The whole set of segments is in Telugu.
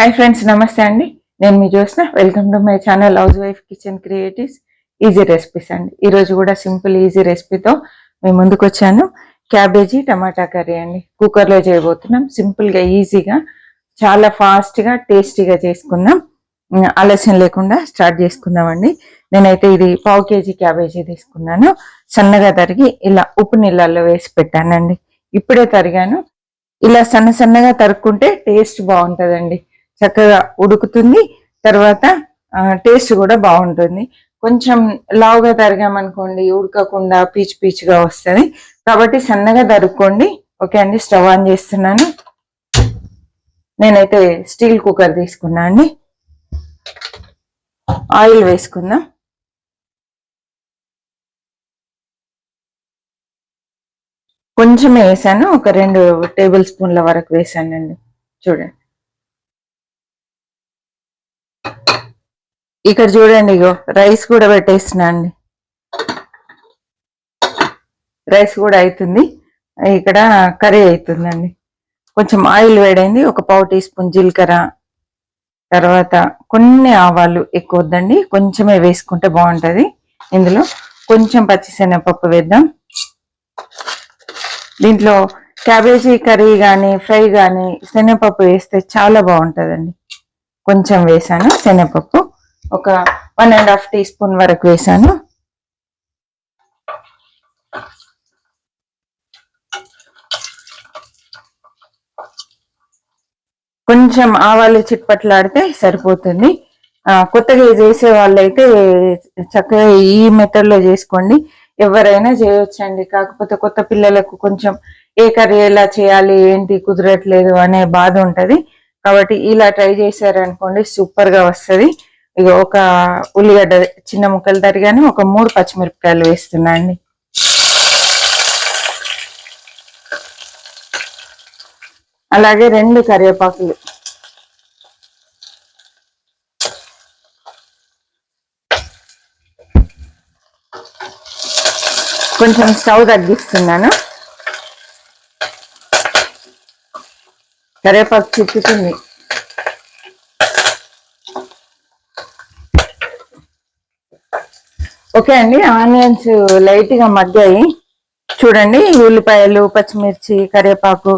హాయ్ ఫ్రెండ్స్ నమస్తే అండి. నేను మీ చూసిన welcome to my channel housewife kitchen creatives easy recipes అండి ఈరోజు కూడా సింపుల్ ఈజీ రెసిపీతో మేము ముందుకు వచ్చాను. క్యాబేజీ టమాటా కర్రీ అండి. కుక్కర్లో చేయబోతున్నాం. సింపుల్గా ఈజీగా చాలా ఫాస్ట్గా టేస్టీగా చేసుకుందాం. ఆలస్యం లేకుండా స్టార్ట్ చేసుకుందామండి నేనైతే ఇది పావు కేజీ క్యాబేజీ తీసుకున్నాను. సన్నగా తరిగి ఇలా ఉప్పు నీళ్ళల్లో వేసి పెట్టానండి. ఇప్పుడే తరిగాను. ఇలా సన్న సన్నగా తరుక్కుంటే టేస్ట్ బాగుంటుందండి. చక్కగా ఉడుకుతుంది. తర్వాత టేస్ట్ కూడా బాగుంటుంది. కొంచెం లావుగా తరిగామనుకోండి ఉడకకుండా పీచు పీచుగా వస్తుంది. కాబట్టి సన్నగా తరుక్కోండి. ఓకే అండి స్టవ్ ఆన్ చేస్తున్నాను. నేనైతే స్టీల్ కుక్కర్ తీసుకున్నా అండి. ఆయిల్ వేసుకుందాం. కొంచెమే వేసాను. ఒక రెండు టేబుల్ స్పూన్ల వరకు వేసానండి. చూడండి. ఇక్కడ చూడండి ఇగో రైస్ కూడా పెట్టేస్తున్నా అండి. రైస్ కూడా అవుతుంది ఇక్కడ కర్రీ అవుతుందండి కొంచెం ఆయిల్ వేడైంది. ఒక పావు టీ స్పూన్ జీలకర్ర తర్వాత కొన్ని ఆవాలు ఎక్కువ వద్దండి. కొంచెమే వేసుకుంటే బాగుంటుంది. ఇందులో కొంచెం పచ్చిశనగపప్పు వేద్దాం. దీంట్లో క్యాబేజీ కర్రీ కానీ ఫ్రై కానీ శనగపప్పు వేస్తే చాలా బాగుంటుందండి. కొంచెం వేసాను శనగపప్పు. ఒక one and half teaspoon వరకు వేసాను. కొంచెం ఆవాలు చిట్పట్లాడితే సరిపోతుంది. కొత్తగా చేసే వాళ్ళైతే చక్కగా ఈ మెథడ్లో చేసుకోండి. ఎవరైనా చేయొచ్చండి. కాకపోతే కొత్త పిల్లలకు కొంచెం ఏ కర్రీ ఎలా చేయాలి ఏంటి కుదరట్లేదు అనే బాధ ఉంటుంది. కాబట్టి ఇలా ట్రై చేశారనుకోండి సూపర్గా వస్తుంది. ఇక ఒక ఉల్లిగడ్డ చిన్న ముక్కలు తరిగాను ఒక మూడు పచ్చిమిరపకాయలు వేస్తున్నా అండి. అలాగే రెండు కరివేపాకులు. కొంచెం స్టవ్ తగ్గిస్తున్నాను. కరివేపాకు చిక్కుతుంది. ఓకే అండి ఆనియన్స్ లైట్గా మగ్గాయి. చూడండి ఉల్లిపాయలు పచ్చిమిర్చి కరివేపాకు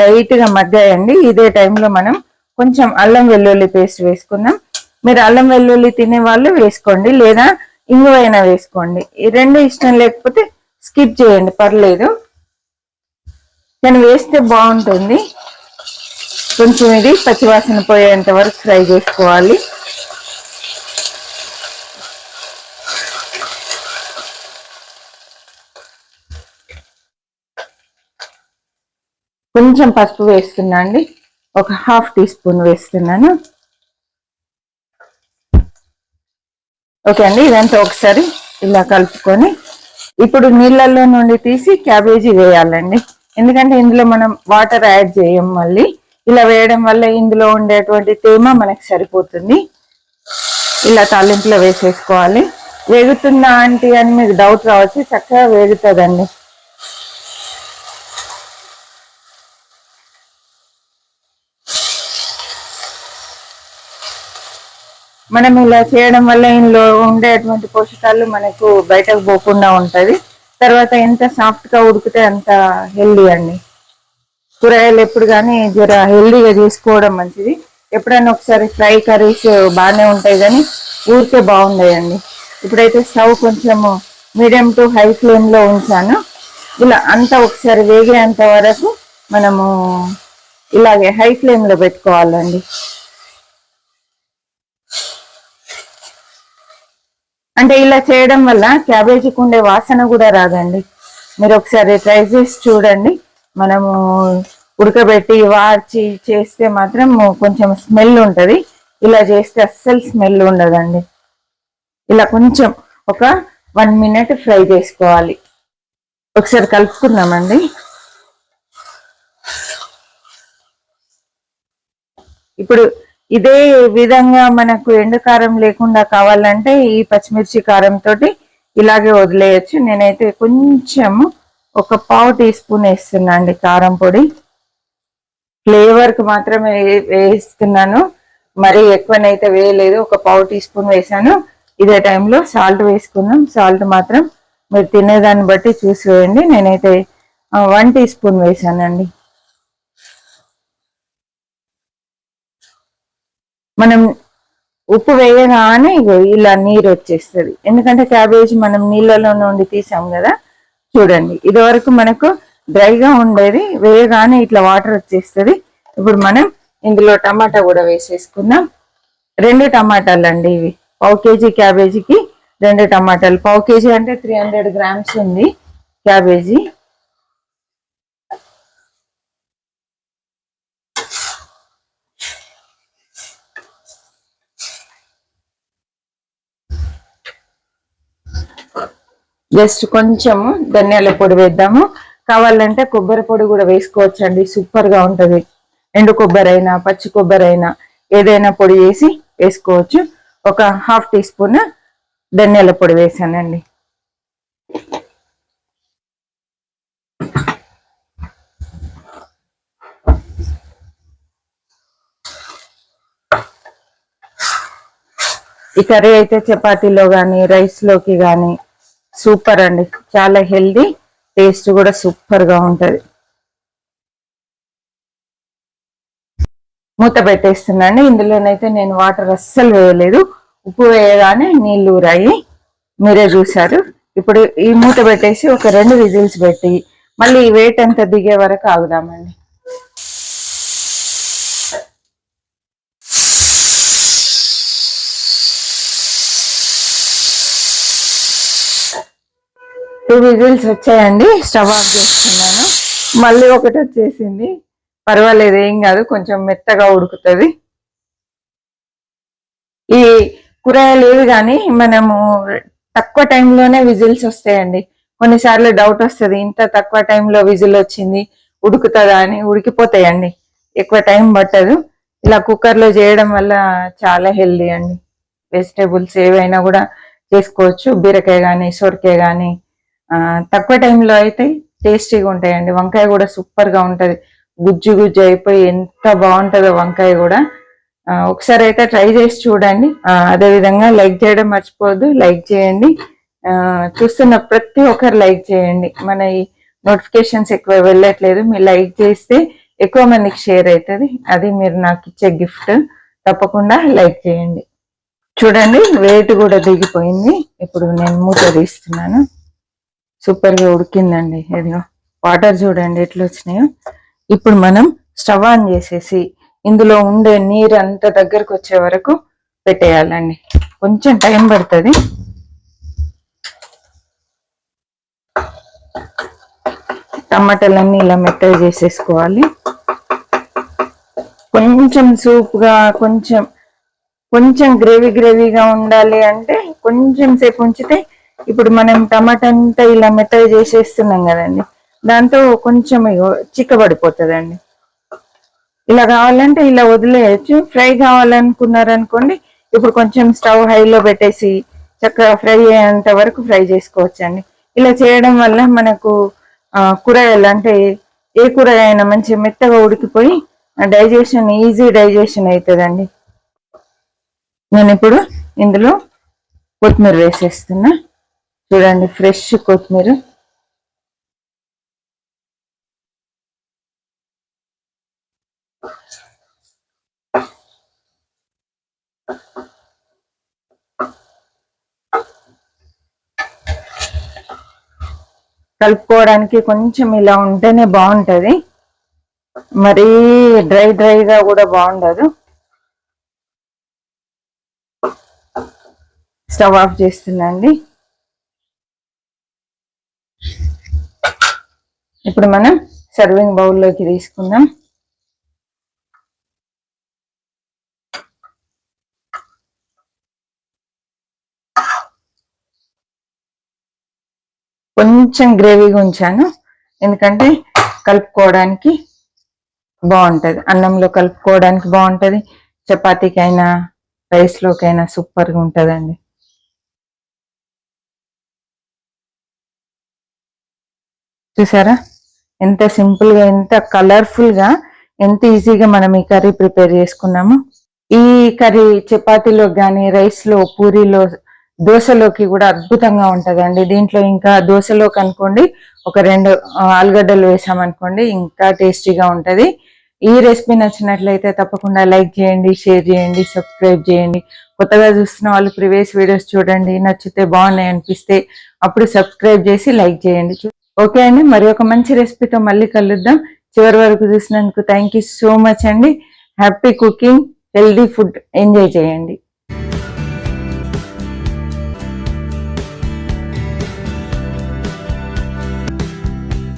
లైట్గా మగ్గాయండి. ఇదే టైంలో మనం కొంచెం అల్లం వెల్లుల్లి పేస్ట్ వేసుకుందాం. మీరు అల్లం వెల్లుల్లి తినే వాళ్ళు వేసుకోండి లేదా ఇంగువైనా వేసుకోండి. ఈ రెండు ఇష్టం లేకపోతే స్కిప్ చేయండి పర్లేదు. నేను వేస్తే బాగుంటుంది. కొంచెం ఇది పచ్చివాసన పోయేంత వరకు ఫ్రై చేసుకోవాలి. కొంచెం పసుపు వేస్తున్నా అండి ఒక హాఫ్ టీ స్పూన్ వేస్తున్నాను. ఓకే అండి ఇదంతా ఒకసారి ఇలా కలుపుకొని ఇప్పుడు నీళ్ళల్లో నుండి తీసి క్యాబేజీ వేయాలండి. ఎందుకంటే ఇందులో మనం వాటర్ యాడ్ చేయం మళ్ళీ. ఇలా వేయడం వల్ల ఇందులో ఉండేటువంటి తేమ మనకు సరిపోతుంది. ఇలా తాలింపులో వేసేసుకోవాలి. వేగుతుందా ఆంటీ అని మీకు డౌట్ రావచ్చు చక్కగా వేగుతుందండి. మనం ఇలా చేయడం వల్ల ఇందులో ఉండేటువంటి పోషకాలు మనకు బయటకు పోకుండా ఉంటుంది. తర్వాత ఎంత సాఫ్ట్గా ఉడికితే అంత హెల్దీ అండి. కూరగాయలు ఎప్పుడు కానీ జర హెల్దీగా చేసుకోవడం మంచిది. ఎప్పుడైనా ఒకసారి ఫ్రై కర్రీస్ బాగానే ఉంటాయి కానీ ఊరికే బాగుండేయండి. ఇప్పుడైతే స్టవ్ కొంచెము మీడియం టు హై ఫ్లేమ్లో ఉంచాను. ఇలా అంతా ఒకసారి వేగేంత వరకు మనము ఇలాగే హై ఫ్లేమ్లో పెట్టుకోవాలండి. అంటే ఇలా చేయడం వల్ల క్యాబేజీకి ఉండే వాసన కూడా రాదండి. మీరు ఒకసారి ట్రై చేసి చూడండి. మనము ఉడకబెట్టి వార్చి చేస్తే మాత్రం కొంచెం స్మెల్ ఉంటుంది. ఇలా చేస్తే అస్సలు స్మెల్ ఉండదండి. ఇలా కొంచెం ఒక వన్ మినిట్ ఫ్రై చేసుకోవాలి. ఒకసారి కలుపుకుందామండి. ఇప్పుడు ఇదే విధంగా మనకు ఎండు కారం లేకుండా కావాలంటే ఈ పచ్చిమిర్చి కారంతో ఇలాగే వదిలేయచ్చు. నేనైతే కొంచెం ఒక పావు టీ స్పూన్ వేస్తున్నా అండి కారం పొడి. ఫ్లేవర్కి మాత్రమే వేస్తున్నాను. మరి ఎక్కువనైతే వేయలేదు. ఒక పావు టీ స్పూన్ వేసాను ఇదే టైంలో సాల్ట్ వేసుకున్నాం సాల్ట్ మాత్రం మీరు తినేదాన్ని బట్టి చూసి వేయండి. నేనైతే వన్ టీ స్పూన్ వేసానండి మనం ఉప్పు వేయగానే ఇగో ఇలా నీరు వచ్చేస్తుంది. ఎందుకంటే క్యాబేజ్ మనం నీళ్ళలో నుండి తీసాం కదా చూడండి. ఇది వరకు మనకు డ్రైగా ఉండేది వేయగానే ఇట్లా వాటర్ వచ్చేస్తుంది. ఇప్పుడు మనం ఇందులో టమాటా కూడా వేసేసుకుందాం. రెండు టమాటాలు అండి ఇవి. పావు కేజీ క్యాబేజీకి రెండు టమాటాలు. పావు కేజీ అంటే త్రీ హండ్రెడ్ గ్రామ్స్ ఉంది క్యాబేజీ. జస్ట్ కొంచెము ధనియాల పొడి వేద్దాము. కావాలంటే కొబ్బరి పొడి కూడా వేసుకోవచ్చు అండి సూపర్గా ఉంటది. ఎండు కొబ్బరి అయినా పచ్చి కొబ్బరి అయినా ఏదైనా పొడి వేసి వేసుకోవచ్చు. ఒక హాఫ్ టీ స్పూన్ ధనియాల పొడి వేసానండి. ఈ కర్రీ అయితే చపాతీలో కానీ రైస్లోకి కానీ సూపర్ అండి. చాలా హెల్దీ టేస్ట్ కూడా సూపర్గా ఉంటది. మూత పెట్టేస్తున్నాను. ఇందులోనైతే నేను వాటర్ అస్సలు వేయలేదు. ఉప్పు వేయగానే నీళ్ళు ఊరాయి. మీరే చూసారు ఇప్పుడు ఈ మూత పెట్టేసి ఒక రెండు విజిల్స్ పెట్టి మళ్ళీ ఈ వెయిట్ అంతా దిగే వరకు ఆగుదామండి. టూ విజిల్స్ వచ్చాయండి. స్టవ్ ఆఫ్ చేస్తున్నాను మళ్ళీ ఒకటి వచ్చేసింది. పర్వాలేదు ఏం కాదు. కొంచెం మెత్తగా ఉడుకుతుంది. ఈ కూరగాయలు ఏవి కానీ మనము తక్కువ టైంలోనే విజిల్స్ వస్తాయండి. కొన్నిసార్లు డౌట్ వస్తుంది. ఇంత తక్కువ టైంలో విజిల్ వచ్చింది ఉడుకుతుందా అని ఉడికిపోతాయండి. ఎక్కువ టైం పట్టదు. ఇలా కుక్కర్లో చేయడం వల్ల చాలా హెల్దీ అండి. వెజిటేబుల్స్ ఏవైనా కూడా చేసుకోవచ్చు. బీరకాయ కానీ సొరకాయ కానీ తక్కువ టైంలో అయితే టేస్టీగా ఉంటాయండి. వంకాయ కూడా సూపర్గా ఉంటుంది. గుజ్జు గుజ్జు అయిపోయి ఎంత బాగుంటుందో వంకాయ కూడా. ఒకసారి అయితే ట్రై చేసి చూడండి. అదే విధంగా లైక్ చేయడం మర్చిపోవద్దు. లైక్ చేయండి. చూస్తున్న ప్రతి ఒక్కరు లైక్ చేయండి. మన ఈ నోటిఫికేషన్స్ ఎక్కువ వెళ్ళట్లేదు. మీరు లైక్ చేస్తే ఎక్కువ మందికి షేర్ అవుతుంది. అది మీరు నాకు ఇచ్చే గిఫ్ట్. తప్పకుండా లైక్ చేయండి. చూడండి వెయిట్ కూడా దిగిపోయింది. ఇప్పుడు నేను మూత తీస్తున్నాను. సూపర్గా ఉడికిందండి. ఇదిగో వాటర్ చూడండి ఎట్లా వచ్చినాయో ఇప్పుడు మనం స్టవ్ ఆన్ చేసేసి ఇందులో ఉండే నీరు అంత దగ్గరకు వచ్చే వరకు పెట్టేయాలండి. కొంచెం టైం పడుతుంది. టమాటాలన్నీ ఇలా మెత్తగా చేసేసుకోవాలి. కొంచెం సూప్గా కొంచెం కొంచెం గ్రేవీ గ్రేవీగా ఉండాలి అంటే కొంచెం సేపు ఉంచితే ఇప్పుడు మనం టమాటా అంతా ఇలా మెత్తగా చేసేస్తున్నాం కదండి. దాంతో కొంచెం చిక్కబడిపోతుందండి. ఇలా కావాలంటే ఇలా వదిలేయచ్చు. ఫ్రై కావాలనుకున్నారనుకోండి ఇప్పుడు కొంచెం స్టవ్ హైలో పెట్టేసి చక్కగా ఫ్రై అయ్యేంత వరకు ఫ్రై చేసుకోవచ్చు అండి ఇలా చేయడం వల్ల మనకు కూరగాయలు అంటే ఏ కూరగాయ అయినా మంచి మెత్తగా ఉడికిపోయి డైజెషన్ ఈజీ డైజెషన్ అవుతుందండి. నేను ఇప్పుడు ఇందులో కొత్తిమీర వేసేస్తున్నా. చూడండి ఫ్రెష్ కొత్తిమీర. కలుపుకోవడానికి కొంచెం ఇలా ఉంటేనే బాగుంటుంది. మరీ డ్రై డ్రైగా కూడా బాగుండదు. స్టవ్ ఆఫ్ చేస్తుందండి ఇప్పుడు మనం సర్వింగ్ బౌల్లోకి తీసుకుందాం. కొంచెం గ్రేవీగా ఉంచాను. ఎందుకంటే కలుపుకోవడానికి బాగుంటుంది. అన్నంలో కలుపుకోవడానికి బాగుంటుంది. చపాతీకైనా రైస్లోకైనా సూపర్గా ఉంటుందండి. చూసారా? ఎంత సింపుల్గా ఎంత కలర్ఫుల్గా ఎంత ఈజీగా మనం ఈ కర్రీ ప్రిపేర్ చేసుకున్నాము. ఈ కర్రీ చపాతీలో కానీ రైస్లో పూరీలో దోశలోకి కూడా అద్భుతంగా ఉంటదండి. దీంట్లో ఇంకా దోశలోకి అనుకోండి ఒక రెండు ఆలుగడ్డలు వేసామనుకోండి ఇంకా టేస్టీగా ఉంటది. ఈ రెసిపీ నచ్చినట్లయితే తప్పకుండా లైక్ చేయండి షేర్ చేయండి సబ్స్క్రైబ్ చేయండి. కొత్తగా చూస్తున్న వాళ్ళు ప్రీవియస్ వీడియోస్ చూడండి. నచ్చితే బాగున్నాయి అనిపిస్తే అప్పుడు సబ్స్క్రైబ్ చేసి లైక్ చేయండి. చూ- ఓకే అండి మరి ఒక మంచి రెసిపీతో మళ్ళీ కలుద్దాం. చివరి వరకు చూసినందుకు థ్యాంక్ యూ సో మచ్ అండి. Happy cooking healthy food enjoy చేయండి.